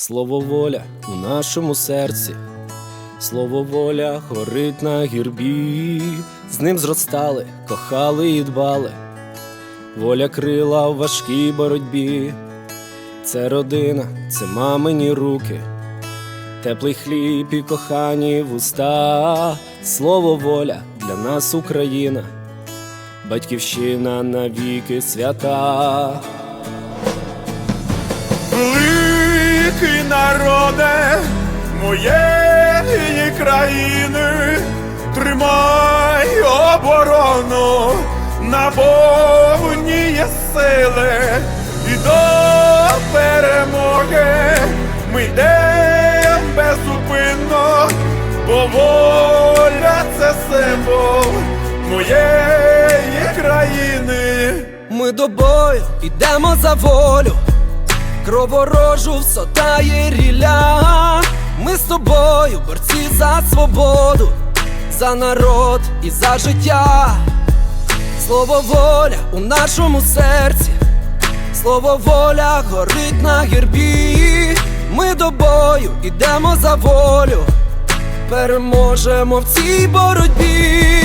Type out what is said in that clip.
Слово воля у нашому серці, слово воля горить на гірбі, з ним зростали, кохали і дбали, воля крила в важкій боротьбі, це родина, це мамині руки, теплий хліб і кохані вуста, слово воля для нас Україна, батьківщина навіки свята. Великий народе моєї країни, тримай оборону, наповні є сили і до перемоги ми йдемо безупинно, бо воля це символ моєї країни. Ми до бою йдемо за волю, кроворожу всотає ріля. Ми з тобою, борці за свободу, за народ і за життя. Слово воля у нашому серці, слово воля горить на гербі. Ми до бою йдемо за волю, переможемо в цій боротьбі.